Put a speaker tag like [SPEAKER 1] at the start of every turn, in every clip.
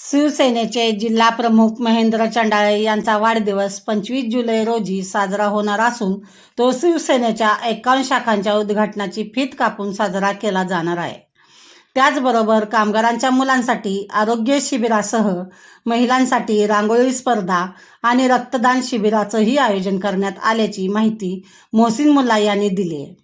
[SPEAKER 1] शिवसेनेचे जिल्हा प्रमुख महेंद्र चंडाळे यांचा वाढदिवस पंचवीस जुलै रोजी साजरा होणार असून तो शिवसेनेच्या एकावन्न शाखांच्या उद्घाटनाची फीत कापून साजरा केला जाणार आहे. त्याचबरोबर कामगारांच्या मुलांसाठी आरोग्य शिबिरासह महिलांसाठी रांगोळी स्पर्धा आणि रक्तदान शिबिराचंही आयोजन करण्यात आल्याची माहिती मोहसिन मुल्ला यांनी दिली आहे.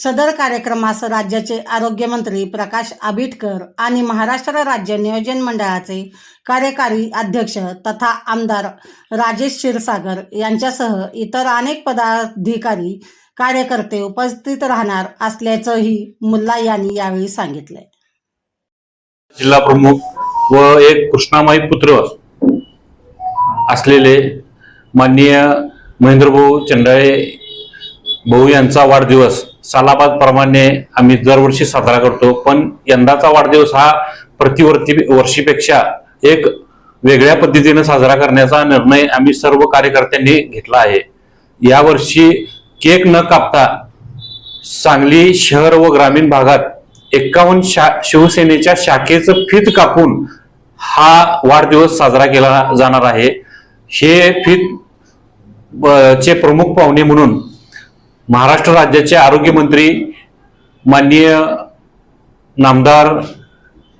[SPEAKER 1] सदर कार्यक्रमास राज्याचे आरोग्यमंत्री प्रकाश आबिटकर आणि महाराष्ट्र राज्य नियोजन मंडळाचे कार्यकारी अध्यक्ष तथा आमदार राजेश क्षीरसागर यांच्यासह इतर अनेक पदाधिकारी कार्यकर्ते उपस्थित राहणार असल्याचंही मुल्ला यांनी यावेळी सांगितलंय.
[SPEAKER 2] जिल्हा प्रमुख व एक कृष्णामाई पुत्र असलेले माननीय महेंद्रभाऊ चंडाळे भाऊ यांचा वाढदिवस सालाबाद प्रमाणे आम्ही दरवर्षी साजरा करतो पण यंदाचा वाढदिवस हा प्रतिवर्ती वर्षीपेक्षा एक वेगळ्या पद्धतीने साजरा करण्याचा निर्णय आम्ही सर्व कार्यकर्त्यांनी घेतला आहे. यावर्षी केक न कापता सांगली शहर व ग्रामीण भागात एक्कावन्न शा शिवसेनेच्या शाखेचं फीत कापून हा वाढदिवस साजरा केला जाणार आहे. हे फीत चे प्रमुख पाहुणे म्हणून महाराष्ट्र राज्याचे आरोग्यमंत्री माननीय नामदार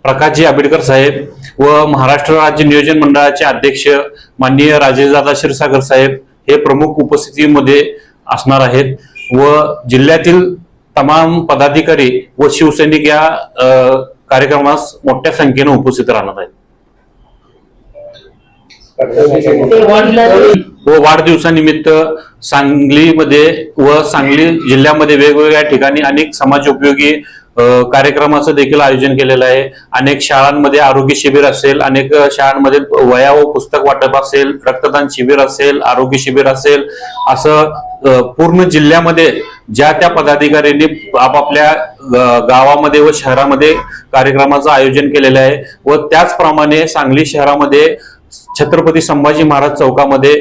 [SPEAKER 2] प्रकाशजी आंबेडकर साहेब व महाराष्ट्र राज्य नियोजन मंडळाचे अध्यक्ष माननीय राजेशदादा क्षीरसागर साहेब हे प्रमुख उपस्थितीमध्ये असणार आहेत व जिल्ह्यातील तमाम पदाधिकारी व शिवसैनिक या कार्यक्रमास मोठ्या संख्येने उपस्थित राहणार आहेत. व हो, वाढदिवसानिमित्त सांगलीमध्ये व सांगली जिल्ह्यामध्ये वेगवेगळ्या ठिकाणी अनेक समाज उपयोगी कार्यक्रमाचं देखील आयोजन केलेलं आहे. अनेक शाळांमध्ये आरोग्य शिबिर असेल अनेक शाळांमध्ये वया व पुस्तक वाटप असेल रक्तदान शिबिर असेल आरोग्य शिबिर असेल असं पूर्ण जिल्ह्यामध्ये ज्या त्या पदाधिकाऱ्यांनी आपापल्या गावामध्ये व शहरामध्ये कार्यक्रमाचं आयोजन केलेलं आहे. व त्याचप्रमाणे सांगली शहरामध्ये छत्रपती संभाजी महाराज चौकामध्ये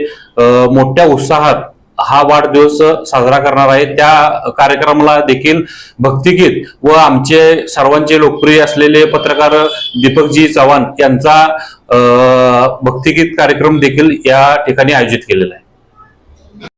[SPEAKER 2] मोठ्या उत्साहात हा वाढदिवस साजरा करणार आहे. त्या कार्यक्रमाला देखील भक्तिगीत व आमचे सर्वांचे लोकप्रिय असलेले पत्रकार दीपकजी चव्हाण यांचा भक्तिगीत कार्यक्रम देखील या ठिकाणी आयोजित केलेला आहे.